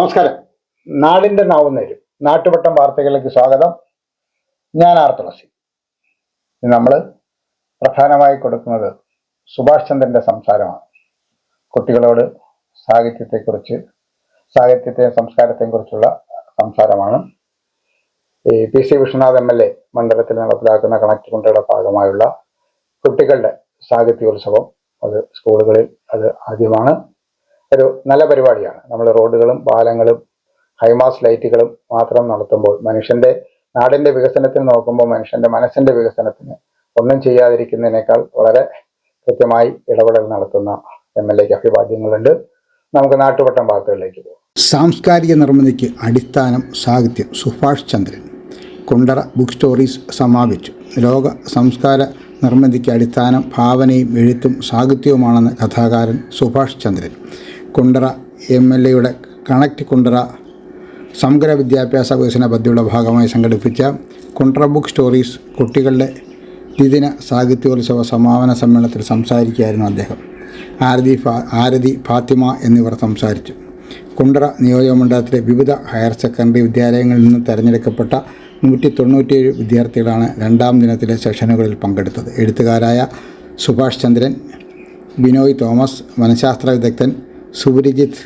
നമസ്കാരം. നാടിന്റെ നാവുന്നേരും നാട്ടുവട്ടം വാർത്തകളിലേക്ക് സ്വാഗതം. ഞാൻ ആർ തുളസി. നമ്മൾ പ്രധാനമായി കൊടുക്കുന്നത് സുഭാഷ് ചന്ദ്രന്റെ സംസാരമാണ്. കുട്ടികളോട് സാഹിത്യത്തെക്കുറിച്ച് സാഹിത്യത്തെ സംസ്കാരത്തെയും കുറിച്ചുള്ള സംസാരമാണ്. ഈ P C Vishwanath M L A മണ്ഡലത്തിൽ നടപ്പിലാക്കുന്ന കണക്ട് കുണ്ടയുടെ ഭാഗമായുള്ള കുട്ടികളുടെ സാഹിത്യോത്സവം അത് സ്കൂളുകളിൽ അത് ആദ്യമാണ്. ഒരു നല്ല പരിപാടിയാണ്. നമ്മൾ റോഡുകളും പാലങ്ങളും ഹൈമാസ് ലൈറ്റുകളും മാത്രം നടത്തുമ്പോൾ മനുഷ്യന്റെ നാടിന്റെ വികസനത്തിന് നോക്കുമ്പോൾ മനുഷ്യന്റെ മനസ്സിന്റെ വികസനത്തിന് ഒന്നും ചെയ്യാതിരിക്കുന്നതിനേക്കാൾ വളരെ കൃത്യമായി ഇടപെടൽ നടത്തുന്ന എം എൽ എക്ക് അഭിവാദ്യങ്ങളുണ്ട് നമുക്ക് നാട്ടുവട്ടം വാർത്തകളിലേക്ക് പോകാം. സാംസ്കാരിക നിർമ്മിതിക്ക് അടിസ്ഥാനം സാഹിത്യം സുഭാഷ് ചന്ദ്രൻ. കുണ്ടറ ബുക്ക് സ്റ്റോറീസ് സമാപിച്ചു. ലോക സംസ്കാര നിർമ്മിതിക്ക് അടിസ്ഥാനം ഭാവനയും എഴുത്തും സാഹിത്യവുമാണെന്ന് കഥാകാരൻ സുഭാഷ് ചന്ദ്രൻ. കുണ്ടറ എം എൽ എയുടെ കണക്ട് കുണ്ടറ സമഗ്ര വിദ്യാഭ്യാസ വികസന പദ്ധതിയുടെ ഭാഗമായി സംഘടിപ്പിച്ച കുണ്ടറ ബുക്ക് സ്റ്റോറീസ് കുട്ടികളുടെ ദ്വിദിന സാഹിത്യോത്സവ സമാപന സമ്മേളനത്തിൽ സംസാരിക്കുകയായിരുന്നു അദ്ദേഹം. ആരതി ഫാ ആരതി ഫാത്തിമ എന്നിവർ സംസാരിച്ചു. കുണ്ടറ നിയോജകമണ്ഡലത്തിലെ വിവിധ ഹയർ സെക്കൻഡറി വിദ്യാലയങ്ങളിൽ നിന്ന് തിരഞ്ഞെടുക്കപ്പെട്ട നൂറ്റി തൊണ്ണൂറ്റിയേഴ് വിദ്യാർത്ഥികളാണ് രണ്ടാം ദിനത്തിലെ സെഷനുകളിൽ പങ്കെടുത്തത്. എഴുത്തുകാരായ സുഭാഷ് ചന്ദ്രൻ ബിനോയ് തോമസ് മനഃശാസ്ത്ര വിദഗ്ധൻ സുപരിജിത്ത്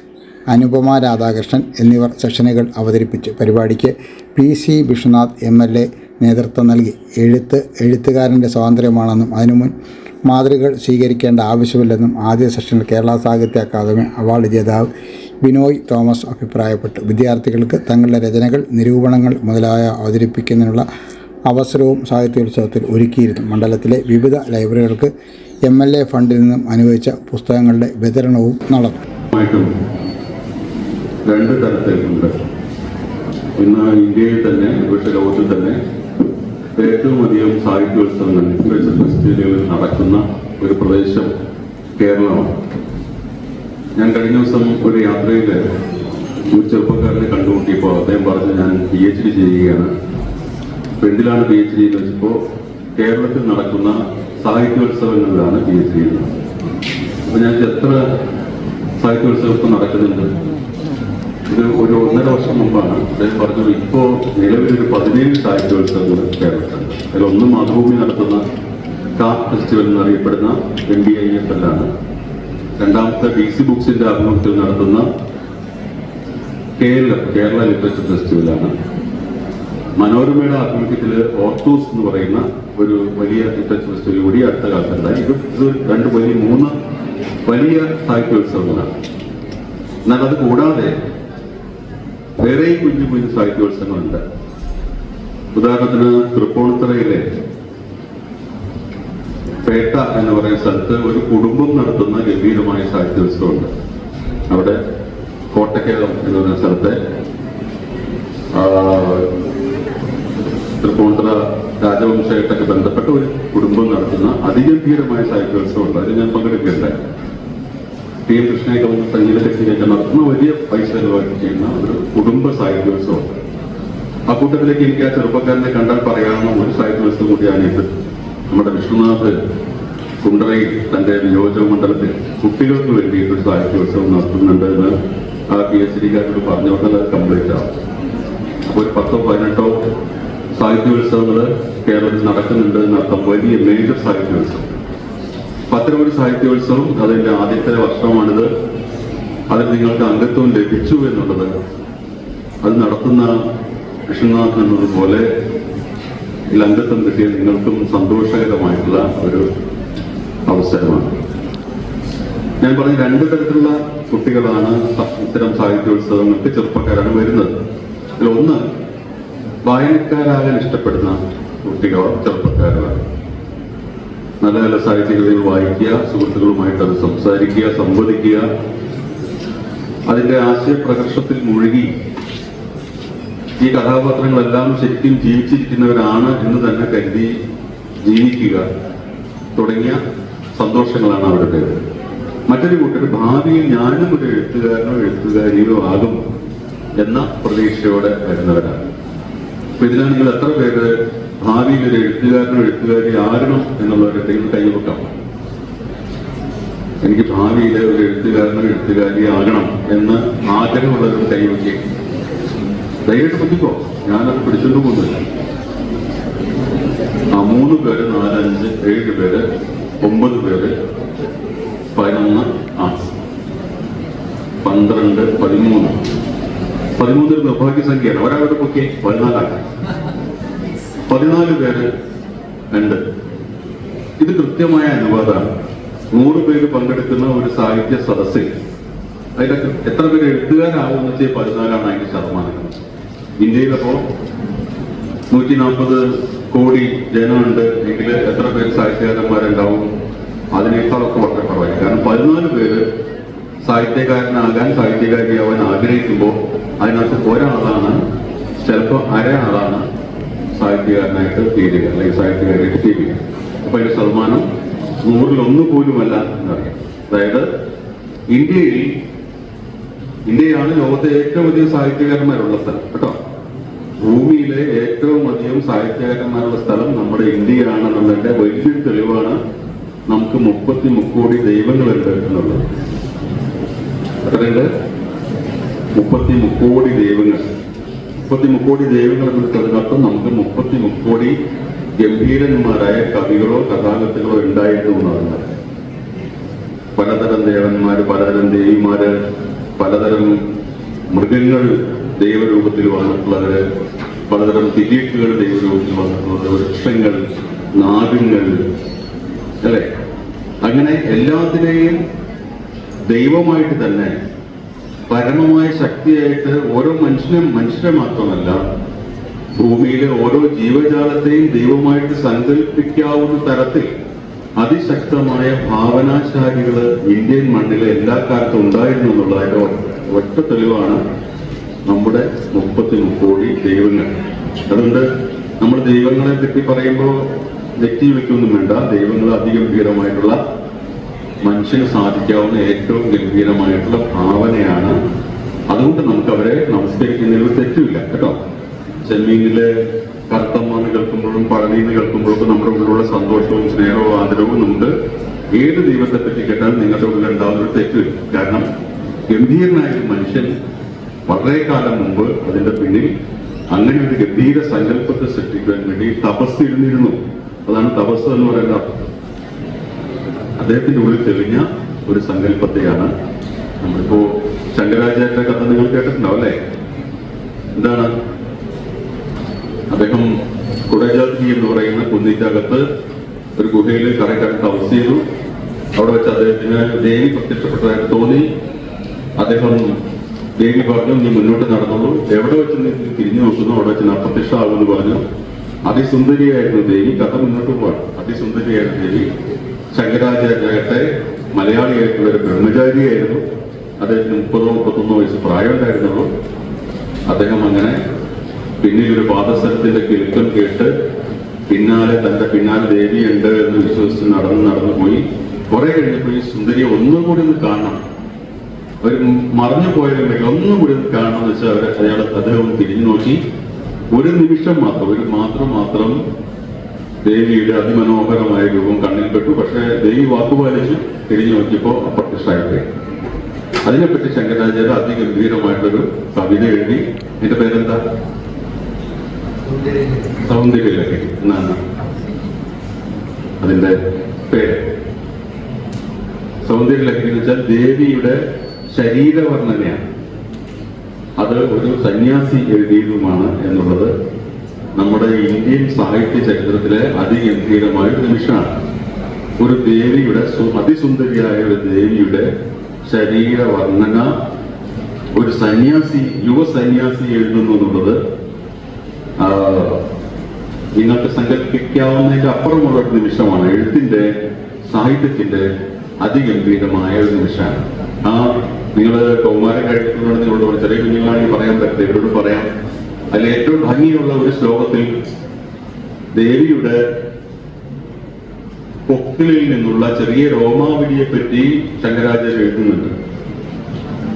അനുപമ രാധാകൃഷ്ണൻ എന്നിവർ സെഷനുകൾ അവതരിപ്പിച്ചു. പരിപാടിക്ക് P C Vishwanath M L A നേതൃത്വം നൽകി. എഴുത്ത് എഴുത്തുകാരന്റെ സ്വാതന്ത്ര്യമാണെന്നും അതിനു മുൻ മാതൃകൾ സ്വീകരിക്കേണ്ട ആവശ്യമില്ലെന്നും ആദ്യ സെഷനിൽ കേരള സാഹിത്യ അക്കാദമി അവാർഡ് ജേതാവ് ബിനോയ് തോമസ് അഭിപ്രായപ്പെട്ടു. വിദ്യാർത്ഥികൾക്ക് തങ്ങളുടെ രചനകൾ നിരൂപണങ്ങൾ മുതലായ അവതരിപ്പിക്കുന്നതിനുള്ള അവസരവും സാഹിത്യോത്സവത്തിൽ ഒരുക്കിയിരുന്നു. മണ്ഡലത്തിലെ വിവിധ ലൈബ്രറികൾക്ക് എം എൽ എ ഫണ്ടിൽ നിന്നും അനുവദിച്ച പുസ്തകങ്ങളുടെ വിതരണവും നടന്നു. ആയിട്ടും രണ്ട് തരത്തിലുണ്ട്. ഇന്ന് ഇന്ത്യയിൽ തന്നെ ഇവിടുത്തെ ലോകത്തിൽ തന്നെ ഏറ്റവും അധികം സാഹിത്യോത്സവങ്ങൾ ലിറ്ററേച്ചർ ഫെസ്റ്റിവലുകൾ നടക്കുന്ന ഒരു പ്രദേശം കേരളമാണ്. ഞാൻ കഴിഞ്ഞ ദിവസം ഒരു യാത്രയിൽ ഒരു ചെറുപ്പക്കാരനെ കണ്ടുമുട്ടിയപ്പോൾ അദ്ദേഹം പറഞ്ഞു ഞാൻ പി എച്ച് ഡി ചെയ്യുകയാണ് എന്തിലാണ് പി എച്ച് ഡി എന്ന് വെച്ചപ്പോൾ കേരളത്തിൽ നടക്കുന്ന സാഹിത്യോത്സവങ്ങളിലാണ് പി എച്ച് ഡി അപ്പോൾ ഞാൻ എത്ര സാഹിത്യോത്സവം നടക്കുന്നുണ്ട്. ഇത് ഒരു ഒന്നര വർഷം മുമ്പാണ്. അദ്ദേഹം പറഞ്ഞത് ഇപ്പോൾ നിലവിലൊരു പതിനേഴ് സാഹിത്യോത്സവങ്ങൾ കേരളത്തിലുണ്ട്. അതിലൊന്ന് മാതൃഭൂമി നടത്തുന്ന കാർ ഫെസ്റ്റിവൽ എന്നറിയപ്പെടുന്ന എം ബി ഐ എഫ് എല്ലാണ് രണ്ടാമത്തെ ഡി സി ബുക്സിന്റെ ആഭിമുഖ്യത്തിൽ നടത്തുന്ന കേരള കേരള ലിറ്ററേച്ചർ ഫെസ്റ്റിവലാണ്. മനോരമയുടെ ആഭിമുഖ്യത്തിൽ ഓർത്തൂസ് എന്ന് പറയുന്ന ഒരു വലിയ ലിറ്ററേച്ചർ ഫെസ്റ്റിവൽ കൂടി അടുത്ത കാലത്തുണ്ടായി ഇത് രണ്ട് വലിയ മൂന്ന് വലിയ സാഹിത്യോത്സവങ്ങളാണ്. എന്നാൽ അത് കൂടാതെ വേറെ കുഞ്ഞു കുഞ്ഞു സാഹിത്യോത്സവങ്ങളുണ്ട്. ഉദാഹരണത്തിന് തൃപ്പൂണിത്തറയിലെ പേട്ട എന്ന് പറയുന്ന സ്ഥലത്ത് ഒരു കുടുംബം നടത്തുന്ന ഗംഭീരമായ സാഹിത്യോത്സവമുണ്ട്. അവിടെ കോട്ടക്കേളം എന്ന് പറയുന്ന സ്ഥലത്തെ തൃപ്പൂണിത്തറ രാജവംശമായിട്ടൊക്കെ ബന്ധപ്പെട്ട ഒരു കുടുംബം നടത്തുന്ന അതിഗംഭീരമായ സാഹിത്യോത്സവമുണ്ട് അതിൽ ഞാൻ പങ്കെടുക്കുകയുണ്ടായി ടി എം കൃഷ്ണയൊക്കെ വന്ന് സംഗീത കച്ചേരിയൊക്കെ നടത്തുന്ന വലിയ പൈസ ചെലവാക്കി ചെയ്യുന്ന ഒരു കുടുംബ സാഹിത്യോത്സവം ആ കൂട്ടത്തിലേക്ക് എനിക്ക് ആ ചെറുപ്പക്കാരനെ കണ്ടാൽ പറയാവുന്ന ഒരു സാഹിത്യോത്സവം കൂടിയാണിത് നമ്മുടെ വിഷ്ണുനാഥ് കുണ്ടറയിൽ തന്റെ നിയോജക മണ്ഡലത്തിൽ കുട്ടികൾക്ക് വേണ്ടിയിട്ട് ഒരു സാഹിത്യോത്സവം നടത്തുന്നുണ്ട് എന്ന് ആ പി എച്ച് ഡിക്കാരോട് പറഞ്ഞോട്ടത് കംപ്ലീറ്റ് ആവും ഒരു പത്തോ പതിനെട്ടോ സാഹിത്യോത്സവങ്ങൾ കേരളത്തിൽ നടക്കുന്നുണ്ട് എന്നർത്ഥം വലിയ മേജർ സാഹിത്യോത്സവം. പത്തനംതിട്ട സാഹിത്യോത്സവം അതിന്റെ ആദ്യത്തെ വർഷമാണിത്. അതിൽ നിങ്ങൾക്ക് അംഗത്വം ലഭിച്ചു എന്നുള്ളത് അത് നടത്തുന്ന കൃഷ്ണനാഥ് എന്നതുപോലെ ഇതിൽ അംഗത്വം കിട്ടിയ നിങ്ങൾക്കും സന്തോഷകരമായിട്ടുള്ള ഒരു അവസരമാണ്. ഞാൻ പറഞ്ഞ രണ്ട് തരത്തിലുള്ള കുട്ടികളാണ് ഇത്തരം സാഹിത്യോത്സവങ്ങൾക്ക് ചെറുപ്പക്കാരാണ് വരുന്നത്. അതിലൊന്ന് വായനക്കാരാകാൻ ഇഷ്ടപ്പെടുന്ന കുട്ടികളോ ചെറുപ്പക്കാരാണ് നല്ല നല്ല സാഹിത്യകൃതികൾ വായിക്കുക സുഹൃത്തുക്കളുമായിട്ട് അത് സംസാരിക്കുക സംവദിക്കുക. അതിന്റെ ആശയപ്രകർഷത്തിൽ മുഴുകി ഈ കഥാപാത്രങ്ങളെല്ലാം ശരിക്കും ജീവിച്ചിരിക്കുന്നവരാണ് എന്ന് തന്നെ കരുതി ജീവിക്കുക തുടങ്ങിയ സന്തോഷങ്ങളാണ് അവരുടെ മറ്റൊരു കൂട്ടർ ഭാവിയിൽ ഞാനും ഒരു എഴുത്തുകാരനോ എഴുത്തുകാരിയോ ആകും എന്ന പ്രതീക്ഷയോടെ വരുന്നവരാണ്. നിങ്ങൾ എത്ര പേര് ഭാവിയിൽ ഒരു എഴുത്തുകാരനോ എഴുത്തുകാരി ആരണം എന്നുള്ളവരുടെ കയ്യിൽ കൈവക്കാം. എനിക്ക് ഭാവിയിലെ ഒരു എഴുത്തുകാരനോ എഴുത്തുകാരി ആകണം എന്ന് ആഗ്രഹമുള്ളവരും കൈവയ്ക്കുക ധൈര്യമായിട്ട് പറ്റിക്കോ ഞാനത് പിടിച്ചോണ്ട് പോകുന്നില്ല. ആ മൂന്ന് പേര് നാലഞ്ച് ഏഴ് പേര് ഒമ്പത് പേര് പതിനൊന്ന് ആ പന്ത്രണ്ട് പതിമൂന്ന്. പതിമൂന്ന് നിർഭാഗ്യ സംഖ്യയാണ് ഒരാളുടെ പൊക്കെ പതിനാലാണ് പതിനാല് പേര് ഉണ്ട്. ഇത് കൃത്യമായ അനുവാദമാണ്. നൂറ് പേര് പങ്കെടുക്കുന്ന ഒരു സാഹിത്യ സദസ്സിൽ അതിന്റെ എത്ര പേര് എഴുത്തുകാരാകുമെന്ന് വെച്ചാൽ പതിനാലാണ് അതിന്റെ ശതമാനം. ഇന്ത്യയിലപ്പോ നൂറ്റി നാൽപ്പത് കോടി ജനമുണ്ട്. എങ്കിൽ എത്ര പേര് സാഹിത്യകാരന്മാരുണ്ടാവും? അതിനേക്കാളൊക്കെ വളരെ കുറവായി കാരണം പതിനാല് പേര് സാഹിത്യകാരനാകാൻ സാഹിത്യകാരിയാവാൻ ആഗ്രഹിക്കുമ്പോൾ അതിനകത്ത് ഒരാളാണ് ചിലപ്പോൾ അരയാളാണ് സാഹിത്യകാരനായിട്ട് തീരുക അല്ലെങ്കിൽ സാഹിത്യകാരിയായിട്ട് തീരുക. അപ്പൊ അതിന്റെ ശതമാനം നൂറിലൊന്ന് പോലുമല്ല എന്നറിയാം. അതായത് ഇന്ത്യയിൽ ഇന്ത്യയാണ് ലോകത്തെ ഏറ്റവും അധികം സാഹിത്യകാരന്മാരുള്ള സ്ഥലം കേട്ടോ? ഭൂമിയിലെ ഏറ്റവും അധികം സാഹിത്യകാരന്മാരുള്ള സ്ഥലം നമ്മുടെ ഇന്ത്യയാണെന്നുള്ളതിന്റെ വലിയൊരു തെളിവാണ് നമുക്ക് മുപ്പത്തി മുക്കോടി ദൈവങ്ങളുണ്ട് എന്നുള്ളത്. എത്രയുണ്ട് മുപ്പത്തി മുക്കോടി ദൈവങ്ങൾ. മുപ്പത്തി മുക്കോടി ദൈവങ്ങൾ എന്നതിനർത്ഥം നമുക്ക് മുപ്പത്തി മുക്കോടി ഗംഭീരന്മാരായ കവികളോ കഥാകൃത്തുകളോ ഉണ്ടായിരുന്നു എന്നാണ് പലതരം ദേവന്മാര് പലതരം ദേവിമാര് പലതരം മൃഗങ്ങൾ ദൈവരൂപത്തിൽ വന്നിട്ടുള്ളവര് പലതരം തിരിയക്കുകൾ ദൈവരൂപത്തിൽ വന്നിട്ടുള്ളത് വൃക്ഷങ്ങൾ നാഗങ്ങൾ അല്ലെ? അങ്ങനെ എല്ലാത്തിനെയും ദൈവമായിട്ട് തന്നെ പരമമായ ശക്തിയായിട്ട് ഓരോ മനുഷ്യനും മനുഷ്യരെ മാത്രമല്ല ഭൂമിയിലെ ഓരോ ജീവജാലത്തെയും ദൈവമായിട്ട് സങ്കല്പിക്കാവുന്ന തരത്തിൽ അതിശക്തമായ ഭാവനാശാലികൾ ഇന്ത്യൻ മണ്ണിലെ എല്ലാ കാലത്തും ഉണ്ടായിരുന്നു എന്നുള്ളതിന്റെ ഒറ്റ തെളിവാണ് നമ്മുടെ മുപ്പത്തി മുക്കോടി ദൈവങ്ങൾ. അതുകൊണ്ട് നമ്മൾ ദൈവങ്ങളെ പറ്റി പറയുമ്പോൾ വ്യക്തി വയ്ക്കൊന്നും വേണ്ട. ദൈവങ്ങൾ അതിഗംഭീരമായിട്ടുള്ള മനുഷ്യന് സാധിക്കാവുന്ന ഏറ്റവും ഗംഭീരമായിട്ടുള്ള ഭാവനയാണ് അതുകൊണ്ട് നമുക്ക് അവരെ നമസ്കരിക്കുന്നതിൽ തെറ്റില്ല കേട്ടോ? ചെമ്മീനിലെ കറുത്തമ്മാന്ന് കേൾക്കുമ്പോഴും പഴനീന്ന് കേൾക്കുമ്പോഴും നമ്മുടെ ഉള്ളിലുള്ള സന്തോഷവും സ്നേഹവും ആദരവും നമുക്ക് ഏത് ദൈവത്തെ പറ്റി കേട്ടാലും നിങ്ങളുടെ ഉള്ളിൽ ഉണ്ടാവുന്ന ഒരു തെറ്റില്ല കാരണം ഗംഭീരനായ മനുഷ്യൻ വളരെ കാലം മുമ്പ് അതിന്റെ പിന്നിൽ അങ്ങനെ ഒരു ഗംഭീര സങ്കല്പത്തെ സൃഷ്ടിക്കാൻ വേണ്ടി തപസ് ഇരുന്നിരുന്നു അതാണ് തപസ് എന്ന് പറയുന്ന അദ്ദേഹത്തിന്റെ ഉള്ളിൽ തെളിഞ്ഞ ഒരു സങ്കല്പത്തെയാണ് നമ്മളിപ്പോ ശങ്കരാചാര്യന്റെ കഥ നിങ്ങൾ കേട്ടിട്ടുണ്ടാവും അല്ലേ? എന്താണ്? അദ്ദേഹം കുടജാതി എന്ന് പറയുന്ന കുന്നിക്കകത്ത് ഒരു ഗുഹയിൽ കറക്റ്റായിട്ട് തപസ് ചെയ്തു. അവിടെ വെച്ച് അദ്ദേഹത്തിന് ദേവി പ്രത്യക്ഷപ്പെട്ടതായിട്ട് തോന്നി. അദ്ദേഹം ദേവി പറഞ്ഞു നീ മുന്നോട്ട് നടന്നുള്ളൂ എവിടെ വെച്ച് നീ തിരിഞ്ഞു നോക്കുന്നു? അവിടെ വെച്ച് നാ പ്രത്യക്ഷമാകുമെന്ന് പറഞ്ഞു. അതിസുന്ദരിയായിരുന്നു ദേവി. കഥ മുന്നോട്ട് പോവാണ്. അതിസുന്ദരിയായിരുന്നു ദേവി. ശങ്കരാചാര്യത്തെ മലയാളിയായിട്ടുള്ള ഒരു ബ്രഹ്മചാരിയായിരുന്നു. അദ്ദേഹത്തിന് മുപ്പതോ മുപ്പത്തൊന്നോ വയസ്സ് പ്രായമുണ്ടായിരുന്നുള്ളൂ. അദ്ദേഹം അങ്ങനെ പിന്നിൽ ഒരു പാദസരത്തിന്റെ കിലുക്കം കേട്ട് പിന്നാലെ തന്റെ പിന്നാലെ ദേവിയുണ്ട് എന്ന് വിശ്വസിച്ച് നടന്ന് നടന്നു പോയി. കുറെ കഴിഞ്ഞപ്പോൾ ഈ സുന്ദരിയെ ഒന്നും കൂടി ഒന്ന് കാണണം. ഒരു മറഞ്ഞു പോയതുണ്ടെങ്കിൽ ഒന്നും കൂടി ഒന്ന് കാണണം എന്ന് വെച്ചാൽ അവരെ അയാൾ അദ്ദേഹം തിരിഞ്ഞു നോക്കി. ഒരു നിമിഷം മാത്രം ഒരു മാത്രം മാത്രം ദേവിയുടെ അതിമനോഹരമായ രൂപം കണ്ണിൽപ്പെട്ടു പക്ഷേ ദേവി വാക്കുപാലിച്ച് തിരിഞ്ഞു നോക്കിയപ്പോൾ അപ്രത്യക്ഷമായിപ്പോയി. അതിനെപ്പറ്റി ശങ്കരാചാര്യ അതിഗംഭീരമായിട്ടൊരു കവിത എഴുതി. എന്റെ പേരെന്താ? സൗന്ദര്യലഹരി എന്നാണ് അതിന്റെ പേര്. സൗന്ദര്യലഹരി എന്ന് വെച്ചാൽ ദേവിയുടെ ശരീരവർണനയാണ്. അത് ഒരു സന്യാസി എഴുതിയതുമാണ് എന്നുള്ളത് നമ്മുടെ ഇന്ത്യൻ സാഹിത്യ ചരിത്രത്തിലെ അതിഗംഭീരമായ ഒരു നിമിഷമാണ്. ഒരു ദേവിയുടെ അതിസുന്ദരിയായ ഒരു ദേവിയുടെ ശരീര വർണന ഒരു സന്യാസി യുവ സന്യാസി എഴുതുന്നു എന്നുള്ളത് നിങ്ങൾക്ക് സങ്കല്പിക്കാവുന്നതിന്റെ അപ്പുറമുള്ള ഒരു നിമിഷമാണ്. എഴുത്തിന്റെ സാഹിത്യത്തിന്റെ അതിഗംഭീരമായ ഒരു നിമിഷമാണ്. ആ നിങ്ങൾ കൗമാരം കഴിക്കുന്നുണ്ടെന്ന് നിങ്ങളോട് ചെറിയ കുഞ്ഞുങ്ങളാണെങ്കിൽ പറയാൻ പറ്റില്ല. ഇവരോട് പറയാം. അതിൽ ഏറ്റവും ഭംഗിയുള്ള ഒരു ശ്ലോകത്തിൽ ദേവിയുടെ പൊക്കിളിൽ നിന്നുള്ള ചെറിയ രോമാവിടിയെ പറ്റി ശങ്കരാചാര്യ എഴുതുന്നുണ്ട്.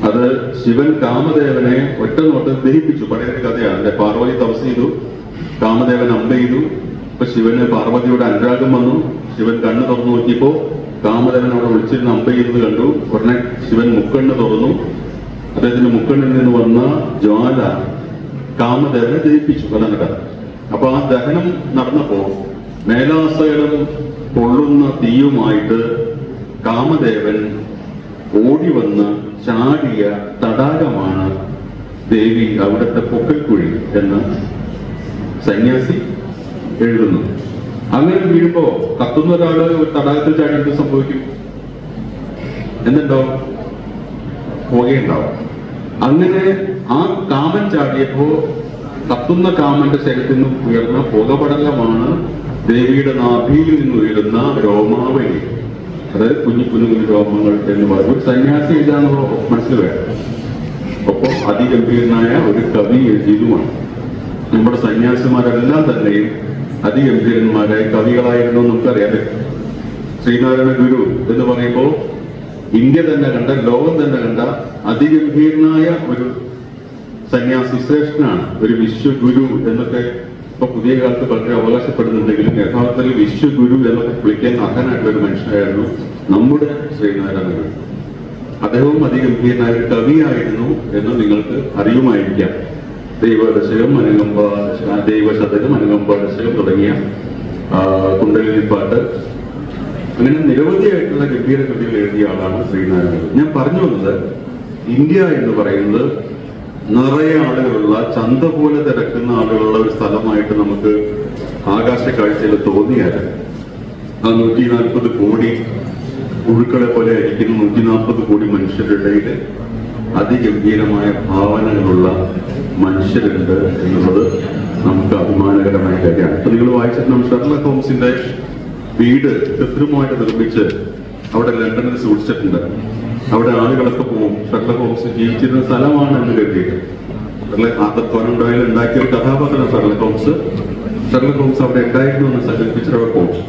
അത് ശിവൻ കാമദേവനെ ഒറ്റ നോട്ട് ദഹിപ്പിച്ചു. പഴയൊരു കഥയാണ്. പാർവതി തപസ് ചെയ്തു. കാമദേവൻ അമ്പ ചെയ്തു. ഇപ്പൊ ശിവന് പാർവതിയുടെ അനുരാഗം വന്നു. ശിവൻ കണ്ണ് തുറന്നു നോക്കിയപ്പോ കാമദേവൻ അവിടെ വിളിച്ചിരുന്ന് ചെയ്തത് കണ്ടു. ഉടനെ ശിവൻ മുക്കണ്ണ് തുറന്നു. അദ്ദേഹത്തിന്റെ മുക്കണ്ണിൽ നിന്ന് വന്ന ജ്വാല കാമദേവനെ ദഹിപ്പിച്ചു അതാണ് കഥ അപ്പൊ ആ ദഹനം നടന്നപ്പോ മേലാസകലം പൊള്ളുന്ന തീയുമായിട്ട് കാമദേവൻ ഓടി വന്ന് ചാടിയ തടാകമാണ് ദേവി അവിടുത്തെ പൊക്കൽക്കുഴി എന്ന് സന്യാസി എഴുതുന്നു. അങ്ങനെ വീഴുമ്പോ കത്തുന്ന ഒരാൾ ഒരു തടാകത്തിൽ ചാടി എന്ത് സംഭവിക്കും? എന്തുണ്ടാവും? പുകയുണ്ടാവും. അങ്ങനെ ആ കാമൻ ചാടിയപ്പോ കത്തുന്ന കാമന്റെ ശരീരത്തിൽ നിന്ന് ഉയർന്ന പുകപടലമാണ് ദേവിയുടെ നാഭിയിൽ നിന്ന് ഉയരുന്ന രോമാവലി. അതായത് കുഞ്ഞു കുഞ്ഞു കുഞ്ഞു രോമങ്ങൾ എന്ന് പറയുന്നത്. ഒരു സന്യാസി എഴുതാന്ന് മനസ്സിൽ വേണം ഒപ്പം അതിഗംഭീരനായ ഒരു കവി എഴുതിയതുമാണ്. നമ്മുടെ സന്യാസിമാരെല്ലാം തന്നെയും അതിഗംഭീരന്മാരായ കവികളായിരുന്നു നമുക്കറിയാം. ശ്രീനാരായണ ഗുരു എന്ന് പറയുമ്പോൾ ഇന്ത്യ തന്നെ കണ്ട ലോകം തന്നെ കണ്ട അതിഗംഭീരനായ ഒരു സന്യാസി ശ്രേഷ്ഠനാണ് ഒരു വിശ്വഗുരു എന്നൊക്കെ ഇപ്പൊ പുതിയ കാലത്ത് പലരും അവകാശപ്പെടുന്നുണ്ടെങ്കിലും യഥാർത്ഥത്തിൽ വിശ്വഗുരു എന്നൊക്കെ വിളിക്കാൻ അർഹനായിട്ടുള്ള ഒരു മനുഷ്യനായിരുന്നു നമ്മുടെ ശ്രീനാരായണ അദ്ദേഹവും അതിഗംഭീരനായ ഒരു കവിയായിരുന്നു എന്ന് നിങ്ങൾക്ക് അറിയുമായിരിക്കാം. ദൈവദശകം അനുകമ്പ ദൈവശതകം അനുകമ്പ ദശകം തുടങ്ങിയ കുണ്ടലിനിപ്പാട്ട്. അങ്ങനെ നിരവധിയായിട്ടുള്ള ഗംഭീര കൃതികൾ എഴുതിയ ആളാണ് ശ്രീനാരായണ ഗുരു. ഞാൻ പറഞ്ഞു വന്നത് ഇന്ത്യ എന്ന് പറയുന്നത് നിറയെ ആളുകളുള്ള ചന്ത പോലെ തിരക്കുന്ന ആളുകളുള്ള ഒരു സ്ഥലമായിട്ട് നമുക്ക് ആകാശ കാഴ്ചയിൽ തോന്നിയാൽ ആ നൂറ്റി നാൽപ്പത് കോടി പുഴുക്കളെ പോലെ ആയിരിക്കുന്ന നൂറ്റി നാൽപ്പത് കോടി മനുഷ്യരുടെ ഇടയിൽ അതിഗംഭീരമായ ഭാവനകളുള്ള മനുഷ്യരുണ്ട് എന്നുള്ളത് നമുക്ക് അഭിമാനകരമായ കാര്യമാണ് അപ്പൊ നിങ്ങൾ വായിച്ചിട്ട് ഷെർലക് ഹോംസിന്റെ വീട് കൃത്രിമമായിട്ട് നിർമ്മിച്ച് അവിടെ ലണ്ടനിൽ സൂക്ഷിച്ചിട്ടുണ്ട്. അവിടെ ആളുകളൊക്കെ പോകും ഷെർലക് ഹോംസ് ജീവിച്ചിരുന്ന സ്ഥലമാണ് എന്ന് കരുതിയിട്ട് ഡോയൽ ഉണ്ടാക്കിയ ഒരു കഥാപാത്രം ഷെർലക് ഹോംസ് ഷെർലക് ഹോംസ് അവിടെ ഉണ്ടായിരുന്നു എന്ന് സങ്കല്പിച്ചിട്ട് അവിടെ പോകും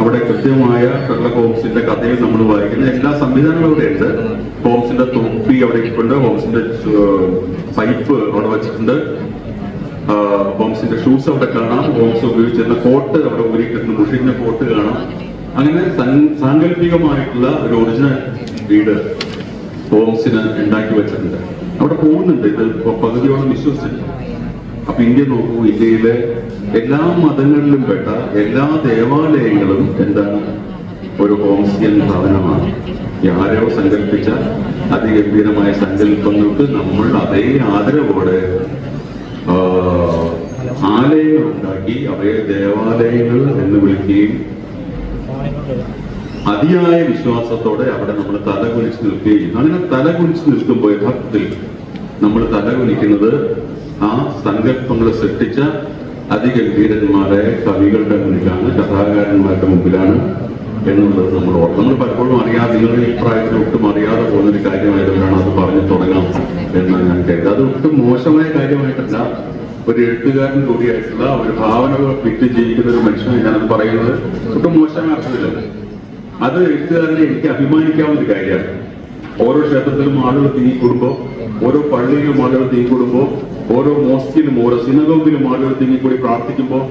അവിടെ കൃത്യമായ ഷെർലക് ഹോംസിന്റെ കഥയിൽ നമ്മൾ വായിക്കുന്ന എല്ലാ സംവിധാനങ്ങളും അവിടെ ഉണ്ട്. ഹോംസിന്റെ തൊപ്പി അവിടെ ഇട്ടുണ്ട് ഹോംസിന്റെ പൈപ്പ് അവിടെ വെച്ചിട്ടുണ്ട്. ആ, ഹോംസിന്റെ ഷൂസ് അവിടെ കാണാം. ബോംസ് ഉപയോഗിച്ചിരുന്ന കോട്ട് അവിടെ ഉപയോഗിക്കുന്ന മുഷിന്റെ കോട്ട് കാണാം. അങ്ങനെ സാങ്കല്പികമായിട്ടുള്ള ഒരു ഒറിജിനൽ വീട് ബോംസിന് ഉണ്ടാക്കി വെച്ചിട്ടുണ്ട്. അവിടെ പോകുന്നുണ്ട്. ഇത് പകുതിയോളം വിശ്വസിച്ചിട്ടുണ്ട്. അപ്പൊ ഇന്ത്യ നോക്കൂ ഇന്ത്യയിലെ എല്ലാ മതങ്ങളിലും പെട്ട എല്ലാ ദേവാലയങ്ങളും എന്താണ്? ഒരു ഹോംസിയൻ ഭവനമാണ്. ആരോ സങ്കല്പിച്ച അതിഗംഭീരമായ സങ്കല്പങ്ങൾക്ക് നമ്മൾ അതേ ആദരവോടെ ആലയങ്ങൾ ഉണ്ടാക്കി അവയെ ദേവാലയങ്ങൾ എന്ന് വിളിക്കുകയും അതിയായ വിശ്വാസത്തോടെ അവിടെ നമ്മൾ തല കുലിച്ച് നിൽക്കുകയും അങ്ങനെ തല കുലിച്ച് നിൽക്കുമ്പോൾ യഥാർത്ഥത്തിൽ നമ്മൾ തല കുലിക്കുന്നത് ആ സങ്കല്പങ്ങളെ സൃഷ്ടിച്ച അതിഗംഭീരന്മാരെ കവികളുടെ മുന്നിലാണ് കഥാകാരന്മാരുടെ മുമ്പിലാണ് എന്നുള്ളത് നമ്മൾ ഓർക്കണം. നമ്മൾ പലപ്പോഴും അറിയാതെ നിങ്ങളുടെ ഈ പ്രായത്തിൽ ഒട്ടും അറിയാതെ പോകുന്ന ഒരു കാര്യമായതുകൊണ്ടാണ് അത് പറഞ്ഞു തുടങ്ങാം എന്ന് ഞാൻ കരുതുന്നത്. അത് ഒട്ടും മോശമായ കാര്യമായിട്ടല്ല. ഒരു എഴുത്തുകാരൻ കൂടിയായിട്ടുള്ള ഒരു ഭാവന വിറ്റ് ജീവിക്കുന്ന ഒരു മനുഷ്യനെ ഞാനത് പറയുന്നത് ഒട്ടും മോശമായ അർത്ഥമില്ല അത് എഴുത്തുകാരനെ എനിക്ക് അഭിമാനിക്കാവുന്ന ഒരു കാര്യമാണ്. ഓരോ ക്ഷേത്രത്തിലും ആളുകൾ തിങ്ങിക്കൂടുമ്പോൾ ഓരോ പള്ളിയിലും ആളുകൾ തിങ്ങിക്കൂടുമ്പോൾ ഓരോ മോസ്കിലും ഓരോ സിനഗോഗിലും ആളുകൾ തിങ്ങിക്കൂടി പ്രാർത്ഥിക്കുമ്പോൾ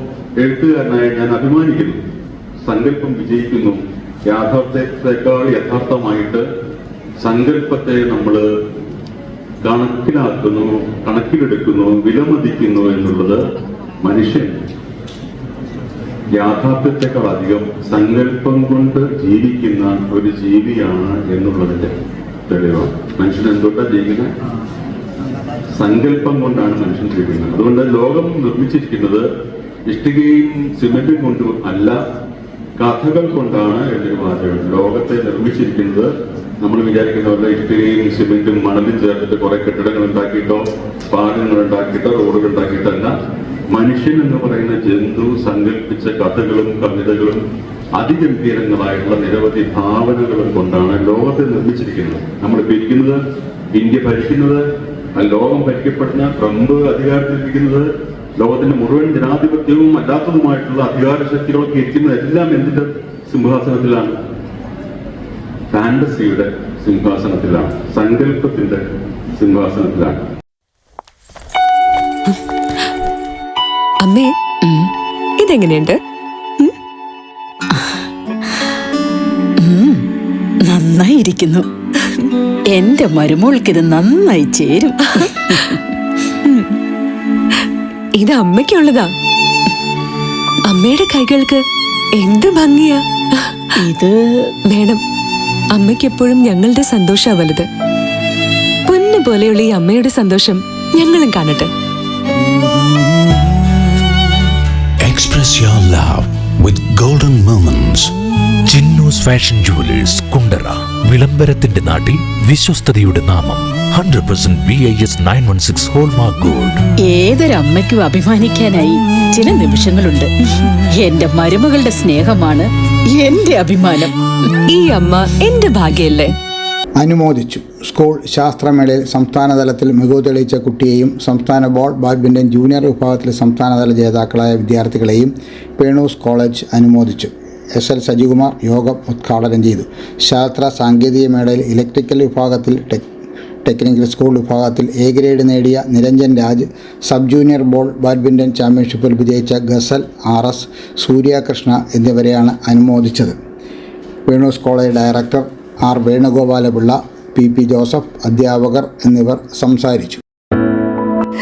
എഴുത്തുകാരനായ ഞാൻ അഭിമാനിക്കുന്നു. സങ്കല്പം വിജയിക്കുന്നു. യാഥാർത്ഥ്യത്തെക്കാൾ യഥാർത്ഥമായിട്ട് സങ്കല്പത്തെ നമ്മൾ കണക്കിലാക്കുന്നു കണക്കിലെടുക്കുന്നു വിലമതിക്കുന്നു എന്നുള്ളത് മനുഷ്യൻ യാഥാർത്ഥ്യത്തെക്കാൾ അധികം സങ്കല്പം കൊണ്ട് ജീവിക്കുന്ന ഒരു ജീവിയാണ് എന്നുള്ളതിന്റെ തെളിവാണ്. മനുഷ്യൻ എന്തുകൊണ്ടാണ് ജീവിക്കുന്നത് സങ്കല്പം കൊണ്ടാണ് മനുഷ്യൻ ജീവിക്കുന്നത്. അതുകൊണ്ട് ലോകം നിർമ്മിച്ചിരിക്കുന്നത് ഇഷ്ടികയും സിമെന്റും കൊണ്ടും അല്ല. കഥകൾ കൊണ്ടാണ് എന്നൊരു വാചകം ലോകത്തെ നിർമ്മിച്ചിരിക്കുന്നത് നമ്മൾ വിചാരിക്കുന്ന പോലെ ഇഷ്ടികയും സിമെന്റും മണലും ചേർത്തിട്ട് കുറെ കെട്ടിടങ്ങൾ ഉണ്ടാക്കിയിട്ടോ പാലങ്ങൾ ഉണ്ടാക്കിയിട്ടോ റോഡുകൾ ഉണ്ടാക്കിയിട്ടല്ല. മനുഷ്യൻ എന്ന് പറയുന്ന ജന്തു സങ്കല്പിച്ച കഥകളും കവിതകളും അതിഗംഭീരങ്ങളായിട്ടുള്ള നിരവധി ഭാവനകൾ കൊണ്ടാണ് ലോകത്തെ നിർമ്മിച്ചിരിക്കുന്നത്. നമ്മൾ ഇരിക്കുന്നത് ഇന്ത്യ ഭരിക്കുന്നത് ലോകം ഭരിക്കപ്പെടുന്ന ട്രംപ് അധികാരത്തിലിരിക്കുന്നത് ലോകത്തിന്റെ മുഴുവൻ ജനാധിപത്യവും അല്ലാത്തതുമായിട്ടുള്ള അധികാര ശക്തികളൊക്കെ എല്ലാം എന്തിന്റെ സിംഹാസനത്തിലാണ്? ഫാന്റസിയുടെ സിംഹാസനത്തിലാണ്. സങ്കല്പത്തിന്റെ സിംഹാസനത്തിലാണ്. അമ്മേ ഇതെങ്ങനെയുണ്ട്? നന്നായി നന്നായിരിക്കുന്നു. എന്റെ മരുമോൾക്കിത് നന്നായി ചേരും. ഇത് അമ്മയ്ക്കുള്ളതാ. അമ്മയുടെ കൈകൾക്ക് എന്ത് ഭംഗിയാ. ഇത് വേണം അമ്മയ്ക്കെപ്പോഴും ഞങ്ങളുടെ സന്തോഷാ വലുത്. പൊന്നു പോലെയുള്ള ഈ അമ്മയുടെ സന്തോഷം ഞങ്ങളും കാണട്ടെ. Express your love with golden moments. Chinnus fashion jewellers Kundara വിളംബരത്തിന്റെ നാട്ടിൽ വിശ്വസ്തയുടെ നാമം. Hundred percent B I S nine one six hallmark gold ഏതൊരമ്മയ്ക്കും അഭിമാനിക്കാനായി ചില നിമിഷങ്ങളുണ്ട്. എന്റെ മരുമകളുടെ സ്നേഹമാണ് എന്റെ അഭിമാനം. ഈ അമ്മ എന്റെ ഭാഗ്യല്ലേ? അനുമോദിച്ചു. സ്കൂൾ ശാസ്ത്രമേളയിൽ സംസ്ഥാനതലത്തിൽ മികവ് തെളിയിച്ച കുട്ടിയെയും സംസ്ഥാന ബോൾ ബാഡ്മിന്റൺ ജൂനിയർ വിഭാഗത്തിലെ സംസ്ഥാനതല ജേതാക്കളായ വിദ്യാർത്ഥികളെയും പേണൂസ് കോളേജ് അനുമോദിച്ചു. എസ് എൽ സജികുമാർ യോഗം ഉദ്ഘാടനം ചെയ്തു. ശാസ്ത്ര സാങ്കേതിക മേളയിൽ ഇലക്ട്രിക്കൽ വിഭാഗത്തിൽ ടെക് ടെക്നിക്കൽ സ്കൂൾ വിഭാഗത്തിൽ എ ഗ്രേഡ് നേടിയ Niranjan Raj sub junior ball badminton ചാമ്പ്യൻഷിപ്പിൽ വിജയിച്ച ഗസൽ ആർ എസ് സൂര്യകൃഷ്ണ എന്നിവരെയാണ് അനുമോദിച്ചത്. Venus college director R Venugopalapillai P P Joseph അധ്യാപകർ എന്നിവർ സംസാരിച്ചു.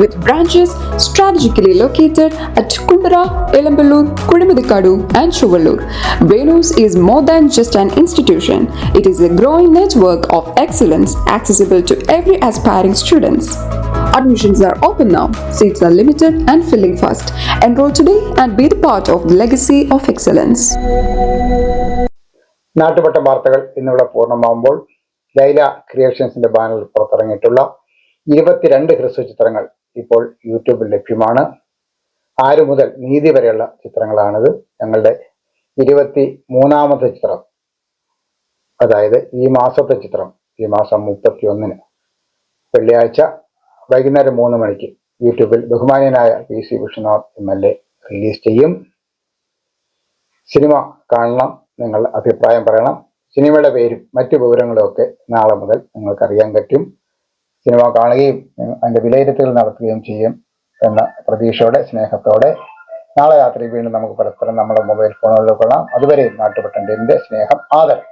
with branches strategically located at Kundara, Elamballur, Kudimudikadu, and Chuvallur. Venus is more than just an institution. It is a growing network of excellence accessible to every aspiring students. Admissions are open now. Seats are limited and filling fast. Enroll today and be the part of the legacy of excellence. നാട്ടുപട്ടം വാർത്തകൾ ഇന്നിവിടെ പൂർണമാകുമ്പോൾ ലൈല ക്രിയേഷൻസിന്റെ ബാനറിൽ പുറത്തിറങ്ങിയിട്ടുള്ള ഇരുപത്തിരണ്ട് ഹ്രസ്വ ചിത്രങ്ങൾ ഇപ്പോൾ യൂട്യൂബിൽ ലഭ്യമാണ്. ആറ് മുതൽ നീതി വരെയുള്ള ചിത്രങ്ങളാണിത്. ഞങ്ങളുടെ ഇരുപത്തി മൂന്നാമത്തെ ചിത്രം. അതായത് ഈ മാസത്തെ ചിത്രം. ഈ മാസം മുപ്പത്തി ഒന്നിന് വെള്ളിയാഴ്ച വൈകുന്നേരം മൂന്ന് മണിക്ക് യൂട്യൂബിൽ ബഹുമാന്യനായ P C Vishnunath M L A release ചെയ്യും. സിനിമ കാണണം. നിങ്ങൾ അഭിപ്രായം പറയണം. സിനിമയുടെ പേരും മറ്റു വിവരങ്ങളും ഒക്കെ നാളെ മുതൽ നിങ്ങൾക്ക് അറിയാൻ പറ്റും. സിനിമ കാണുകയും അതിന്റെ വിലയിരുത്തൽ നടത്തുകയും ചെയ്യും എന്ന പ്രതീക്ഷയോടെ സ്നേഹത്തോടെ നാളെ രാത്രി വീണ്ടും നമുക്ക് പരസ്പരം നമ്മുടെ മൊബൈൽ ഫോണുകളിൽ കൊള്ളാം. അതുവരെ നാട്ടുപെട്ടന്റെ സ്നേഹം ആദരം.